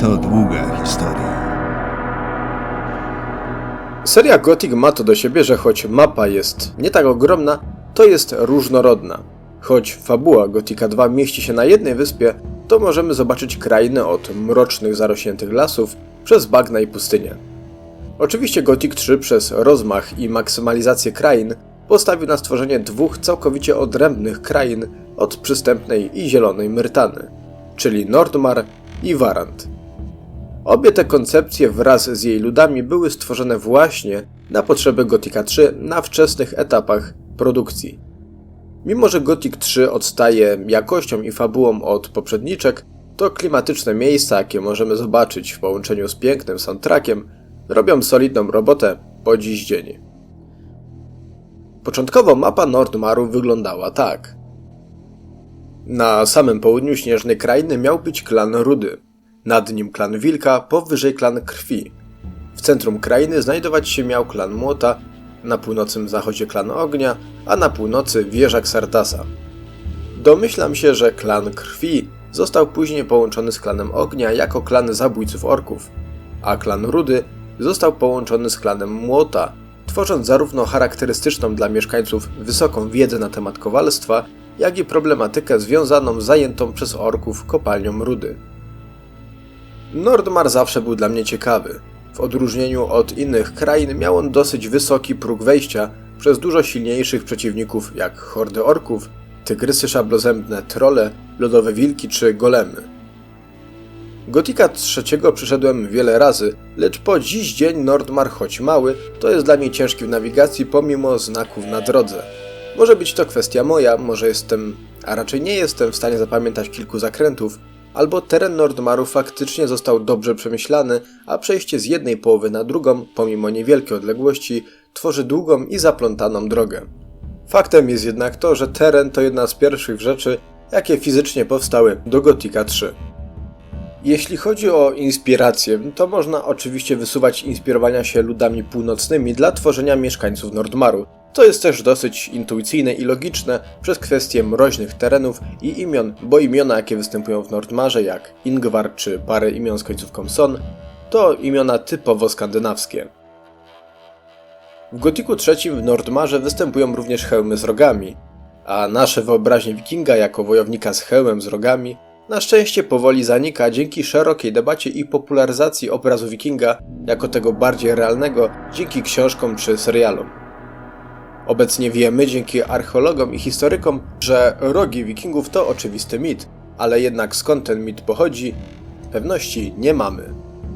To długa historia. Seria Gothic ma to do siebie, że choć mapa jest nie tak ogromna, to jest różnorodna. Choć fabuła Gothica 2 mieści się na jednej wyspie, to możemy zobaczyć krainy od mrocznych, zarośniętych lasów, przez bagna i pustynię. Oczywiście Gothic 3 przez rozmach i maksymalizację krain postawił na stworzenie dwóch całkowicie odrębnych krain od przystępnej i zielonej Myrtany, czyli Nordmar i Warant. Obie te koncepcje wraz z jej ludami były stworzone właśnie na potrzeby Gothica 3 na wczesnych etapach produkcji. Mimo, że Gothic 3 odstaje jakością i fabułą od poprzedniczek, to klimatyczne miejsca, jakie możemy zobaczyć w połączeniu z pięknym soundtrackiem, robią solidną robotę po dziś dzień. Początkowo mapa Nordmaru wyglądała tak. Na samym południu śnieżnej krainy miał być klan Rudy, nad nim klan Wilka, powyżej klan Krwi. W centrum krainy znajdować się miał klan Młota, na północnym zachodzie klan Ognia, a na północy wieża Xardasa. Domyślam się, że klan Krwi został później połączony z klanem Ognia jako klan zabójców orków, a klan Rudy został połączony z klanem Młota, tworząc zarówno charakterystyczną dla mieszkańców wysoką wiedzę na temat kowalstwa, jak i problematykę związaną z zajętą przez orków kopalnią rudy. Nordmar zawsze był dla mnie ciekawy. W odróżnieniu od innych krain miał on dosyć wysoki próg wejścia przez dużo silniejszych przeciwników jak hordy orków, tygrysy szablozębne, trole, lodowe wilki czy golemy. Gotika trzeciego przyszedłem wiele razy, lecz po dziś dzień Nordmar choć mały, to jest dla mnie ciężki w nawigacji pomimo znaków na drodze. Może być to kwestia moja, może jestem, a raczej nie jestem w stanie zapamiętać kilku zakrętów, albo teren Nordmaru faktycznie został dobrze przemyślany, a przejście z jednej połowy na drugą, pomimo niewielkiej odległości, tworzy długą i zaplątaną drogę. Faktem jest jednak to, że teren to jedna z pierwszych rzeczy, jakie fizycznie powstały do Gotika 3. Jeśli chodzi o inspirację, to można oczywiście wysuwać inspirowania się ludami północnymi dla tworzenia mieszkańców Nordmaru. To jest też dosyć intuicyjne i logiczne przez kwestie mroźnych terenów i imion, bo imiona jakie występują w Nordmarze jak Ingvar czy parę imion z końcówką Son, to imiona typowo skandynawskie. W Gotiku III w Nordmarze występują również hełmy z rogami, a nasze wyobraźnie wikinga jako wojownika z hełmem z rogami na szczęście powoli zanika dzięki szerokiej debacie i popularyzacji obrazu wikinga jako tego bardziej realnego dzięki książkom czy serialom. Obecnie wiemy dzięki archeologom i historykom, że rogi wikingów to oczywisty mit, ale jednak skąd ten mit pochodzi, pewności nie mamy.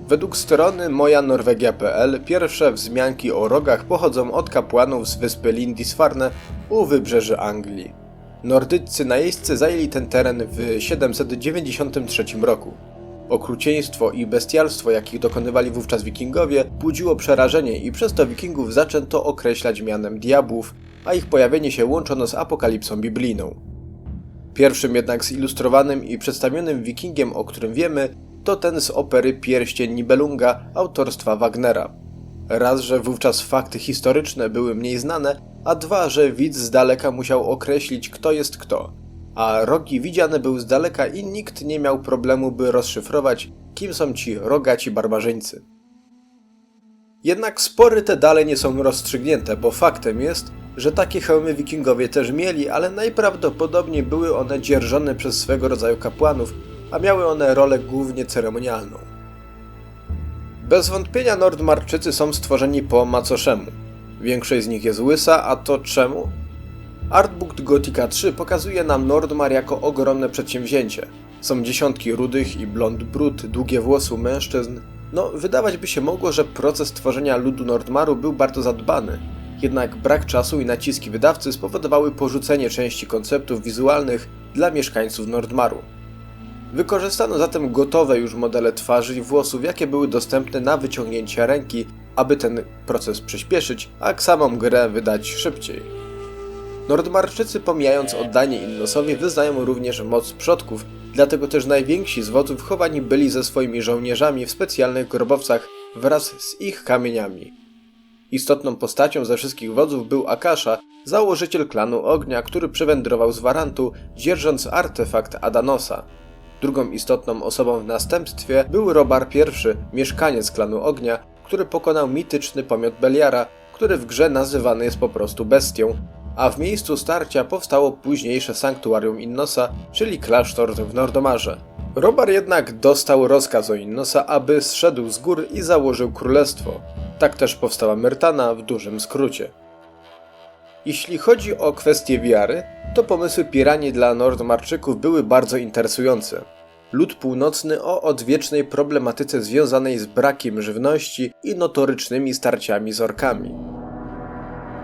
Według strony mojanorwegia.pl pierwsze wzmianki o rogach pochodzą od kapłanów z wyspy Lindisfarne u wybrzeży Anglii. Nordyccy najeźdźcy zajęli ten teren w 793 roku. Okrucieństwo i bestialstwo, jakich dokonywali wówczas wikingowie, budziło przerażenie i przez to wikingów zaczęto określać mianem diabłów, a ich pojawienie się łączono z apokalipsą biblijną. Pierwszym jednak zilustrowanym i przedstawionym wikingiem, o którym wiemy, to ten z opery Pierścień Nibelunga autorstwa Wagnera. Raz, że wówczas fakty historyczne były mniej znane, a dwa, że widz z daleka musiał określić, kto jest kto. A rogi widziane były z daleka i nikt nie miał problemu, by rozszyfrować, kim są ci rogaci barbarzyńcy. Jednak spory te dalej nie są rozstrzygnięte, bo faktem jest, że takie hełmy wikingowie też mieli, ale najprawdopodobniej były one dzierżone przez swego rodzaju kapłanów, a miały one rolę głównie ceremonialną. Bez wątpienia Nordmarczycy są stworzeni po macoszemu. Większość z nich jest łysa, a to czemu? Artbook Gothica 3 pokazuje nam Nordmar jako ogromne przedsięwzięcie. Są dziesiątki rudych i blond brud, długie włosy u mężczyzn. No, wydawać by się mogło, że proces tworzenia ludu Nordmaru był bardzo zadbany. Jednak brak czasu i naciski wydawcy spowodowały porzucenie części konceptów wizualnych dla mieszkańców Nordmaru. Wykorzystano zatem gotowe już modele twarzy i włosów, jakie były dostępne na wyciągnięcie ręki, aby ten proces przyspieszyć, a samą grę wydać szybciej. Nordmarczycy pomijając oddanie Innosowi wyznają również moc przodków, dlatego też najwięksi z wodzów chowani byli ze swoimi żołnierzami w specjalnych grobowcach wraz z ich kamieniami. Istotną postacią ze wszystkich wodzów był Akasha, założyciel klanu ognia, który przywędrował z Warantu, dzierżąc artefakt Adanosa. Drugą istotną osobą w następstwie był Robar I, mieszkaniec klanu ognia, który pokonał mityczny pomiot Beliara, który w grze nazywany jest po prostu bestią, a w miejscu starcia powstało późniejsze sanktuarium Innosa, czyli klasztor w Nordomarze. Robar jednak dostał rozkaz o Innosa, aby zszedł z gór i założył królestwo. Tak też powstała Myrtana w dużym skrócie. Jeśli chodzi o kwestię wiary, to pomysły piranii dla Nordmarczyków były bardzo interesujące. Lud północny o odwiecznej problematyce związanej z brakiem żywności i notorycznymi starciami z orkami.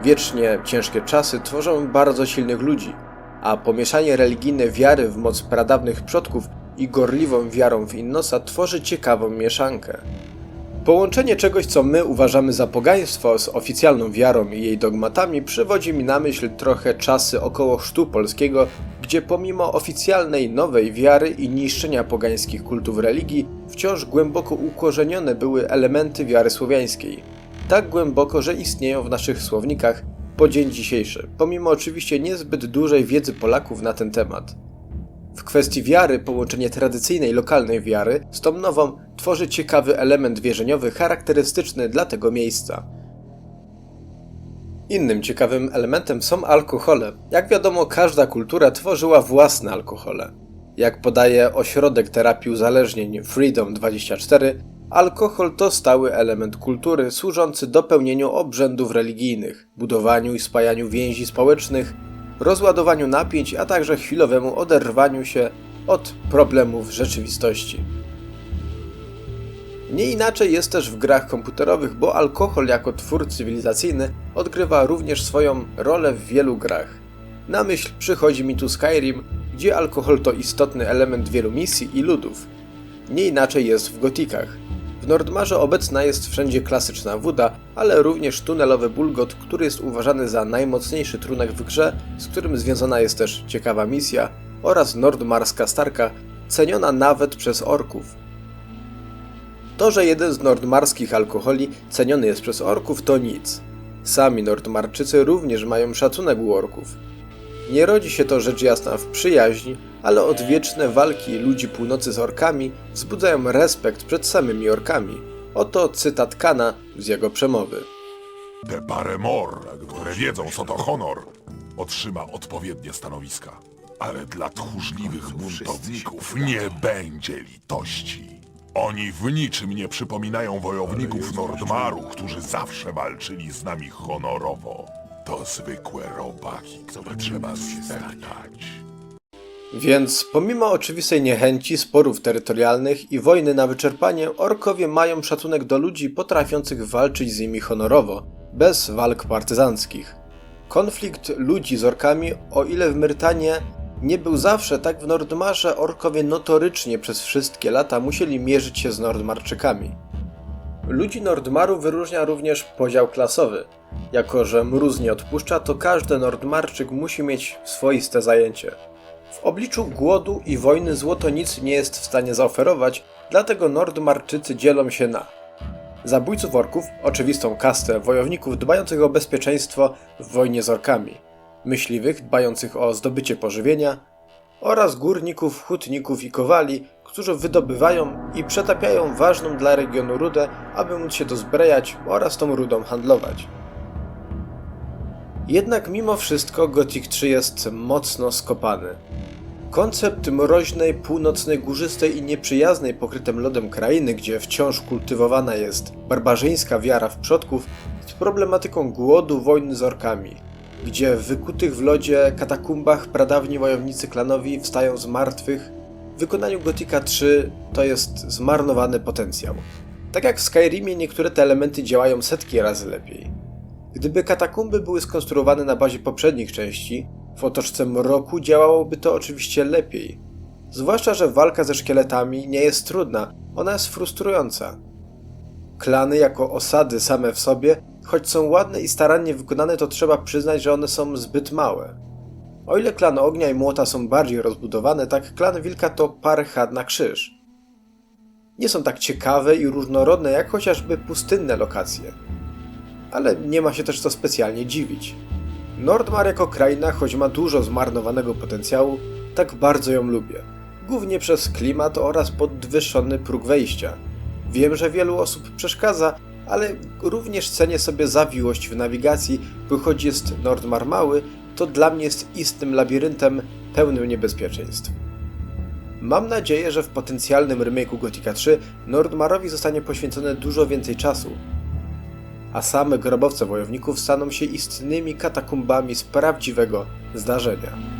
Wiecznie ciężkie czasy tworzą bardzo silnych ludzi, a pomieszanie religijne wiary w moc pradawnych przodków i gorliwą wiarą w Innosa tworzy ciekawą mieszankę. Połączenie czegoś, co my uważamy za pogaństwo, z oficjalną wiarą i jej dogmatami przywodzi mi na myśl trochę czasy około chrztu polskiego, gdzie pomimo oficjalnej nowej wiary i niszczenia pogańskich kultów religii, wciąż głęboko ukorzenione były elementy wiary słowiańskiej. Tak głęboko, że istnieją w naszych słownikach po dzień dzisiejszy, pomimo oczywiście niezbyt dużej wiedzy Polaków na ten temat. W kwestii wiary połączenie tradycyjnej lokalnej wiary z tą nową tworzy ciekawy element wierzeniowy charakterystyczny dla tego miejsca. Innym ciekawym elementem są alkohole. Jak wiadomo, każda kultura tworzyła własne alkohole. Jak podaje ośrodek terapii uzależnień Freedom 24, alkohol to stały element kultury służący dopełnieniu obrzędów religijnych, budowaniu i spajaniu więzi społecznych, rozładowaniu napięć, a także chwilowemu oderwaniu się od problemów rzeczywistości. Nie inaczej jest też w grach komputerowych, bo alkohol jako twór cywilizacyjny odgrywa również swoją rolę w wielu grach. Na myśl przychodzi mi tu Skyrim, gdzie alkohol to istotny element wielu misji i ludów. Nie inaczej jest w gotikach. W Nordmarze obecna jest wszędzie klasyczna woda, ale również tunelowy bulgot, który jest uważany za najmocniejszy trunek w grze, z którym związana jest też ciekawa misja, oraz nordmarska starka, ceniona nawet przez orków. To, że jeden z nordmarskich alkoholi ceniony jest przez orków, to nic. Sami Nordmarczycy również mają szacunek u orków. Nie rodzi się to rzecz jasna w przyjaźni, ale odwieczne walki ludzi północy z orkami wzbudzają respekt przed samymi orkami. Oto cytat Kana z jego przemowy. Te parę mor, które wiedzą co to honor, otrzyma odpowiednie stanowiska. Ale dla tchórzliwych buntowników nie będzie litości. Oni w niczym nie przypominają wojowników Nordmaru, którzy zawsze walczyli z nami honorowo. To zwykłe robaki, które trzeba zdeptać. Więc pomimo oczywistej niechęci, sporów terytorialnych i wojny na wyczerpanie, orkowie mają szacunek do ludzi potrafiących walczyć z nimi honorowo, bez walk partyzanckich. Konflikt ludzi z orkami, o ile w Myrtanie nie był zawsze, tak w Nordmarze orkowie notorycznie przez wszystkie lata musieli mierzyć się z Nordmarczykami. Ludzi Nordmaru wyróżnia również podział klasowy. Jako, że mróz nie odpuszcza, to każdy Nordmarczyk musi mieć swoiste zajęcie. W obliczu głodu i wojny złoto nic nie jest w stanie zaoferować, dlatego Nordmarczycy dzielą się na zabójców orków, oczywistą kastę wojowników dbających o bezpieczeństwo w wojnie z orkami, myśliwych dbających o zdobycie pożywienia oraz górników, hutników i kowali, którzy wydobywają i przetapiają ważną dla regionu rudę, aby móc się dozbrajać oraz tą rudą handlować. Jednak mimo wszystko Gothic 3 jest mocno skopany. Koncept mroźnej, północnej, górzystej i nieprzyjaznej pokrytym lodem krainy, gdzie wciąż kultywowana jest barbarzyńska wiara w przodków, z problematyką głodu, wojny z orkami, gdzie w wykutych w lodzie katakumbach pradawni wojownicy klanowi wstają z martwych, w wykonaniu Gothica 3 to jest zmarnowany potencjał. Tak jak w Skyrimie niektóre te elementy działają setki razy lepiej. Gdyby katakumby były skonstruowane na bazie poprzednich części, w otoczce mroku działałoby to oczywiście lepiej. Zwłaszcza, że walka ze szkieletami nie jest trudna, ona jest frustrująca. Klany jako osady same w sobie, choć są ładne i starannie wykonane, to trzeba przyznać, że one są zbyt małe. O ile klan ognia i młota są bardziej rozbudowane, tak klan wilka to parcha na krzyż. Nie są tak ciekawe i różnorodne jak chociażby pustynne lokacje. Ale nie ma się też co specjalnie dziwić. Nordmar jako kraina, choć ma dużo zmarnowanego potencjału, tak bardzo ją lubię. głównie przez klimat oraz podwyższony próg wejścia. Wiem, że wielu osób przeszkadza, ale również cenię sobie zawiłość w nawigacji, bo choć jest Nordmar mały, to dla mnie jest istnym labiryntem pełnym niebezpieczeństw. Mam nadzieję, że w potencjalnym remake'u Gothica 3 Nordmarowi zostanie poświęcone dużo więcej czasu, a same grobowce wojowników staną się istnymi katakumbami z prawdziwego zdarzenia.